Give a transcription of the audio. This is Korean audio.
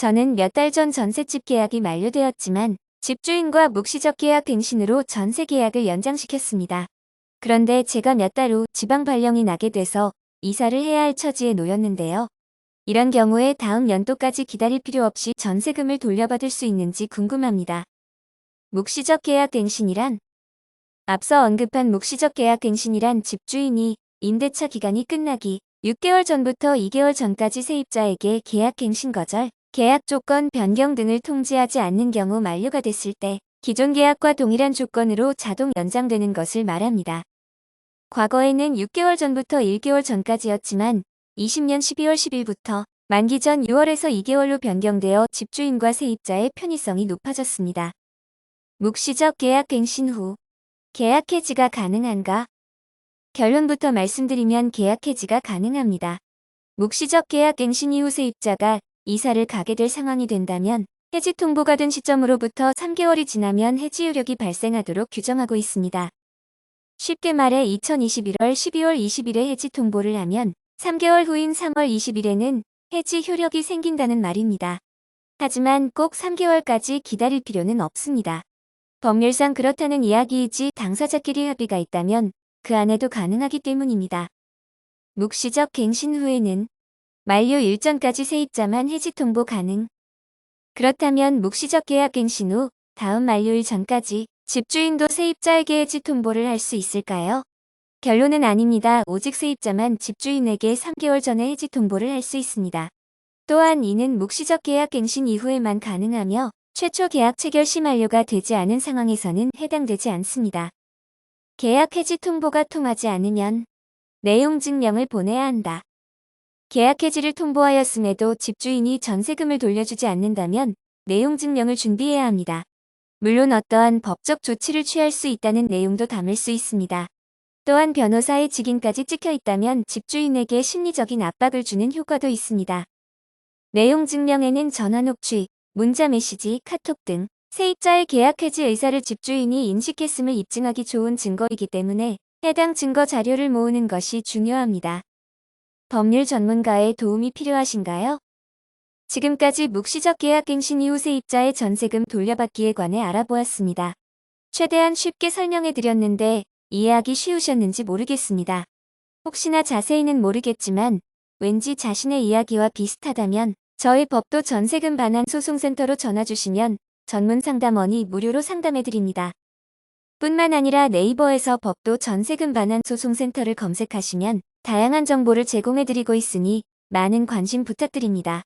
저는 몇 달 전 전셋집 계약이 만료되었지만 집주인과 묵시적 계약 갱신으로 전세 계약을 연장시켰습니다. 그런데 제가 몇 달 후 지방 발령이 나게 돼서 이사를 해야 할 처지에 놓였는데요. 이런 경우에 다음 연도까지 기다릴 필요 없이 전세금을 돌려받을 수 있는지 궁금합니다. 묵시적 계약 갱신이란 앞서 언급한 묵시적 계약 갱신이란 집주인이 임대차 기간이 끝나기 6개월 전부터 2개월 전까지 세입자에게 계약 갱신 거절, 계약 조건 변경 등을 통지하지 않는 경우 만료가 됐을 때 기존 계약과 동일한 조건으로 자동 연장되는 것을 말합니다. 과거에는 6개월 전부터 1개월 전까지였지만 20년 12월 10일부터 만기 전 6월에서 2개월로 변경되어 집주인과 세입자의 편의성이 높아졌습니다. 묵시적 계약 갱신 후 계약 해지가 가능한가? 결론부터 말씀드리면 계약 해지가 가능합니다. 묵시적 계약 갱신 이후 세입자가 이사를 가게 될 상황이 된다면 해지 통보가 된 시점으로부터 3개월이 지나면 해지 효력이 발생하도록 규정하고 있습니다. 쉽게 말해 2021월 12월 20일에 해지 통보를 하면 3개월 후인 3월 20일에는 해지 효력이 생긴다는 말입니다. 하지만 꼭 3개월까지 기다릴 필요는 없습니다. 법률상 그렇다는 이야기이지 당사자끼리 합의가 있다면 그 안에도 가능하기 때문입니다. 묵시적 갱신 후에는 만료 일전까지 세입자만 해지 통보 가능. 그렇다면 묵시적 계약 갱신 후 다음 만료일 전까지 집주인도 세입자에게 해지 통보를 할 수 있을까요? 결론은 아닙니다. 오직 세입자만 집주인에게 3개월 전에 해지 통보를 할 수 있습니다. 또한 이는 묵시적 계약 갱신 이후에만 가능하며 최초 계약 체결 시 만료가 되지 않은 상황에서는 해당되지 않습니다. 계약 해지 통보가 통하지 않으면 내용 증명을 보내야 한다. 계약 해지를 통보하였음에도 집주인이 전세금을 돌려주지 않는다면 내용 증명을 준비해야 합니다. 물론 어떠한 법적 조치를 취할 수 있다는 내용도 담을 수 있습니다. 또한 변호사의 직인까지 찍혀 있다면 집주인에게 심리적인 압박을 주는 효과도 있습니다. 내용 증명에는 전화 녹취, 문자 메시지, 카톡 등 세입자의 계약 해지 의사를 집주인이 인식했음을 입증하기 좋은 증거이기 때문에 해당 증거 자료를 모으는 것이 중요합니다. 법률 전문가의 도움이 필요하신가요? 지금까지 묵시적 계약 갱신 이후 세입자의 전세금 돌려받기에 관해 알아보았습니다. 최대한 쉽게 설명해 드렸는데 이해하기 쉬우셨는지 모르겠습니다. 혹시나 자세히는 모르겠지만 왠지 자신의 이야기와 비슷하다면 저희 법도 전세금 반환 소송센터로 전화 주시면 전문 상담원이 무료로 상담해 드립니다. 뿐만 아니라 네이버에서 법도 전세금 반환 소송센터를 검색하시면 다양한 정보를 제공해 드리고 있으니 많은 관심 부탁드립니다.